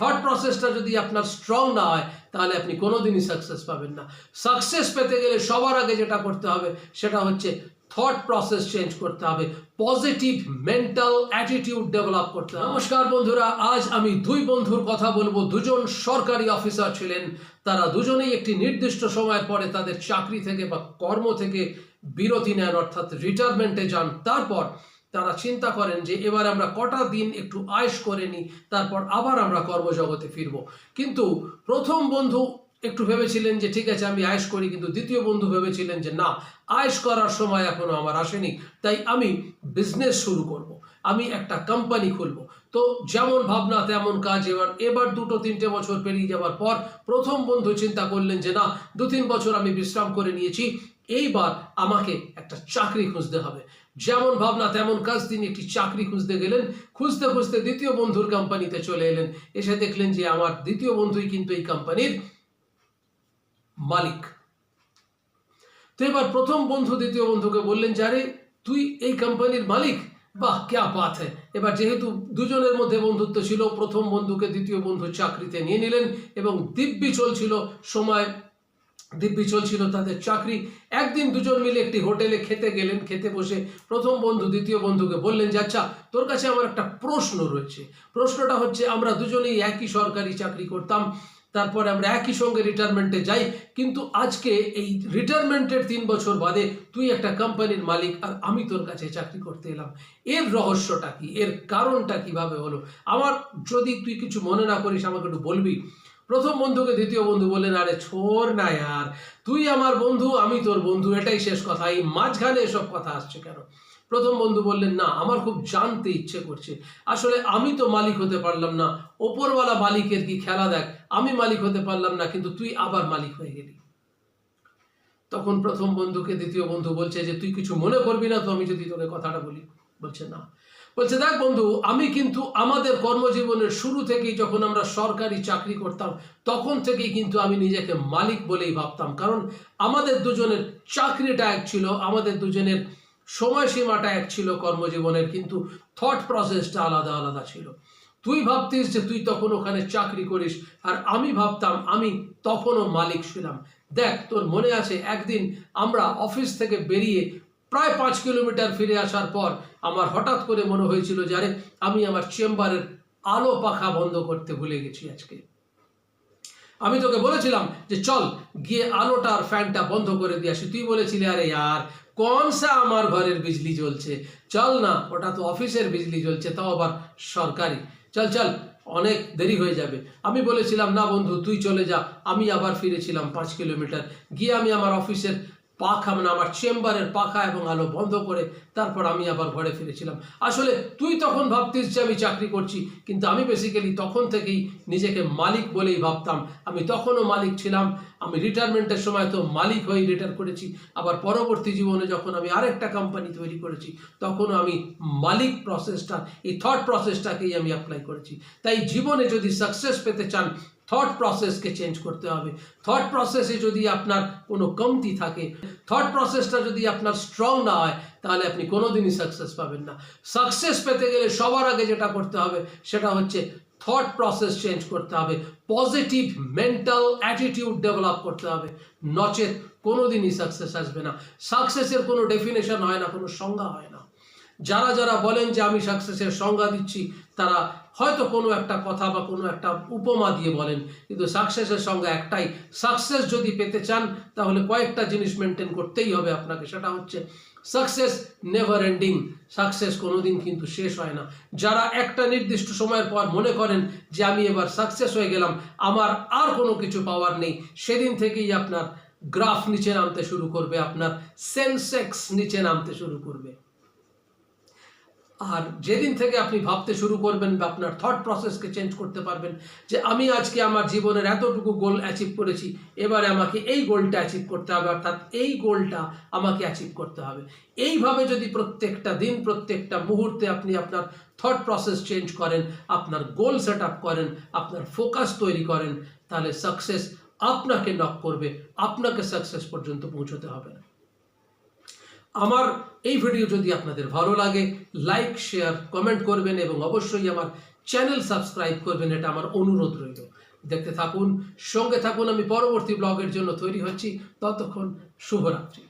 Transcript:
Thought প্রসেসটা যদি আপনার স্ট্রং না হয়, তাহলে আপনি কোনোদিনই সাকসেস পাবেন না। সাকসেস পেতে গেলে সবার আগে যেটা করতে হবে, সেটা হচ্ছে থট প্রসেস চেঞ্জ করতে হবে পজিটিভ মেন্টাল অ্যাটিটিউড ডেভেলপ করতে হবে। নমস্কার বন্ধুরা, আজ আমি দুই বন্ধুর কথা বলব। দুজন সরকারি অফিসার ছিলেন, তারা দুজনেই একটি নির্দিষ্ট সময়ের পরে তাদের চাকরি থেকে বা কর্ম থেকে বিরতি নেন, অর্থাৎ রিটায়ারমেন্টে যান। তারপর তারা চিন্তা করেন যে এবার আমরা কটা দিন একটু আয়েশ করে নিই, তারপর আবার আমরা কর্মজগতে ফিরব কিন্তু প্রথম বন্ধু একটু ভেবেছিলেন যে ঠিক আছে, আমি আয়েশ করি, কিন্তু দ্বিতীয় বন্ধু ভেবেছিলেন যে না, আয়েশ করার সময় এখনও আমার আসেনি, তাই আমি বিজনেস শুরু করব। আমি একটা কোম্পানি খুলব তো যেমন ভাবনা, তেমন কাজ, এবার এবার দুটো, তিনটে বছর পেরিয়ে যাওয়ার পর প্রথম বন্ধু চিন্তা করলেন যে না দু তিন বছর আমি বিশ্রাম করে নিয়েছি, এইবার আমাকে একটা চাকরি খুঁজতে হবে যেমন ভাবনা, তেমন কাজ তিনি একটি চাকরি খুঁজতে গেলেন। খুঁজতে খুঁজতে দ্বিতীয় বন্ধুর কোম্পানিতে চলে এলেন। এসে দেখলেন যে আমার দ্বিতীয় বন্ধুই কিন্তু এই কোম্পানির মালিক। তো এবার প্রথম বন্ধু দ্বিতীয় বন্ধুকে বললেন যে আরে তুই এই কোম্পানির মালিক? বাহ, ক্যা বাত হ্যাঁ এবার যেহেতু দুজনের মধ্যে বন্ধুত্ব ছিল, প্রথম বন্ধুকে দ্বিতীয় বন্ধু চাকরিতে নিয়ে নিলেন এবং দিব্যি চলছিল সময় দিব্যি চলছিল তাদের চাকরি। একদিন দুজন মিলে একটি হোটেলে খেতে গেলেন। খেতে বসে প্রথম বন্ধু দ্বিতীয় বন্ধুকে বললেন, যে আচ্ছা তোর কাছে আমার একটা প্রশ্ন রয়েছে। প্রশ্নটা হচ্ছে, আমরা দুজনেই একই সরকারি চাকরি করতাম, তারপরে আমরা একই সঙ্গে রিটায়ারমেন্টে যাই, কিন্তু আজকে এই রিটায়ারমেন্টের তিন বছর বাদে তুই একটা কোম্পানির মালিক আর আমি তোর কাছে চাকরি করতে এলাম। এর রহস্যটা কি? এর কারণটা কীভাবে হলো? আমার যদি তুই কিছু মনে না করিস, আমাকে একটু বলবি? প্রথম বন্ধুকে দ্বিতীয় বন্ধু বললেন, আরে ছোর না ইয়ার, তুই আমার বন্ধু, আমি তোর বন্ধু, এটাই শেষ কথা। এই মাঝখানে এসব কথা আসছে কেন? প্রথম বন্ধু বললেন, না, আমার খুব জানতে ইচ্ছে করছে। আসলে আমি তো মালিক হতে পারলাম না। ওপরওয়ালা মালিকের কি খেলা দেখ, আমি মালিক হতে পারলাম না, কিন্তু তুই আবার মালিক হয়ে গেলি। তখন প্রথম বন্ধুকে দ্বিতীয় বন্ধু বলছে যে, তুই কিছু মনে করবি না তো আমি যদি তোকে কথাটা বলি। বলছে, না। বলছে, দেখ বন্ধু, আমি কিন্তু আমাদের কর্মজীবনের শুরু থেকেই যখন আমরা সরকারি চাকরি করতাম, তখন থেকেই কিন্তু আমি নিজেকে মালিক বলেই ভাবতাম। কারণ আমাদের দুজনের চাকরিটা এক ছিল, আমাদের দুজনের সময়সীমাটা এক ছিল কর্মজীবনের, কিন্তু থট প্রসেসটা আলাদা আলাদা ছিল। তুই ভাবতিস যে তুই তখন ওখানে চাকরি করিস, আর আমি ভাবতাম আমি তখনও মালিক ছিলাম। দেখ, তোর মনে আছে, একদিন আমরা অফিস থেকে বেরিয়ে প্রায় পাঁচ কিলোমিটার ফিরে আসার পর আমার হঠাৎ করে মনে হয়েছিল যে আমি আমার চেম্বারের আলো পাখা বন্ধ করতে ভুলে গেছি আজকে। আমি তোকে বলেছিলাম যে, চল গিয়ে আলোটা আর ফ্যানটা বন্ধ করে দিয়ে আসি। তুই বলেছিলি, আরে यार কোন সা আমার ঘরের বিজলি জ্বলছে? চল না, ওটা তো অফিসের বিজলি জ্বলছে, তাও আবার সরকারি। চল চল, অনেক দেরি হয়ে যাবে। আমি বলেছিলাম, না বন্ধু, তুই চলে যা। আমি আবার ফিরেছিলাম পাঁচ কিলোমিটার। গিয়ে আমি আমার অফিসের পাখা মানে আমার চেম্বারের পাখা এবং আলো বন্ধ করে তারপর আমি আবার ঘরে ফিরেছিলাম। আসলে তুই তখন ভাবতিস যে আমি চাকরি করছি, কিন্তু আমি বেসিক্যালি তখন থেকেই নিজেকে মালিক বলেই ভাবতাম। আমি তখনও মালিক ছিলাম। আমি রিটায়ারমেন্টের সময় তো মালিক হয়েই রিটায়ার করেছি। আবার পরবর্তী জীবনে যখন আমি আরেকটা কোম্পানি তৈরি করেছি, তখনও আমি মালিক প্রসেসটা এই থট প্রসেসটাকেই আমি অ্যাপ্লাই করেছি। তাই জীবনে যদি সাকসেস পেতে চান থট প্রসেসকে চেঞ্জ করতে হবে। থট প্রসেসে যদি আপনার কোনো কমতি থাকে থট প্রসেসটা যদি আপনার স্ট্রং না হয়, তাহলে আপনি কোনোদিনই সাকসেস পাবেন না। সাকসেস পেতে গেলে সবার আগে যেটা করতে হবে, সেটা হচ্ছে থট প্রসেস চেঞ্জ করতে হবে। পজিটিভ মেন্টাল অ্যাটিটিউড ডেভেলপ করতে হবে। নচেত কোনোদিনই সাকসেস আসবে না। সাকসেসের কোনো ডেফিনেশন হয় না, কোনো সংজ্ঞা হয় না। যারা যারা বলেন যে আমি সাকসেসের সংজ্ঞা দিচ্ছি, তারা হয়তো কোনো একটা কথা বা কোনো একটা উপমা দিয়ে বলেন, কিন্তু সাকসেসের সংজ্ঞা একটাই। সাকসেস যদি পেতে চান, তাহলে কয়েকটা জিনিস মেনটেন করতেই হবে আপনাকে, সেটা হচ্ছে সাকসেস নেভার এন্ডিং সাকসেস কোনোদিন কিন্তু শেষ হয় না। যারা একটা নির্দিষ্ট সময়ের পর মনে করেন যে আমি এবার সাকসেস হয়ে গেলাম, আমার আর কোনো কিছু পাওয়ার নেই, সেদিন থেকেই আপনার গ্রাফ নিচে নামতে শুরু করবে, আপনার সেন্সেক্স নিচে নামতে শুরু করবে। আর যেদিন থেকে আপনি ভাবতে শুরু করবেন বা আপনার থট প্রসেসকে চেঞ্জ করতে পারবেন, যে আমি আজকে আমার জীবনের এতটুকু গোল অ্যাচিভ করেছি, এবারে আমাকে এই গোলটা অ্যাচিভ করতে হবে, অর্থাৎ এই গোলটা আমাকে অ্যাচিভ করতে হবে। এইভাবে যদি প্রত্যেকটা দিন, প্রত্যেকটা মুহূর্তে আপনি আপনার থট প্রসেস চেঞ্জ করেন, আপনার গোল সেট আপ করেন, আপনার ফোকাস তৈরি করেন, তাহলে সাকসেস আপনাকে নক করবে, আপনাকে সাকসেস পর্যন্ত পৌঁছতে হবে। না আমার এই ভিডিও যদি আপনাদের ভালো লাগে লাইক শেয়ার কমেন্ট করবেন এবং অবশ্যই আমার চ্যানেল সাবস্ক্রাইব করবেন, এটা আমার অনুরোধ রইল। দেখতে থাকুন, সঙ্গে থাকুন, আমি পরবর্তী ব্লগের জন্য তৈরি হচ্ছি। ততক্ষণ শুভরাত্রি।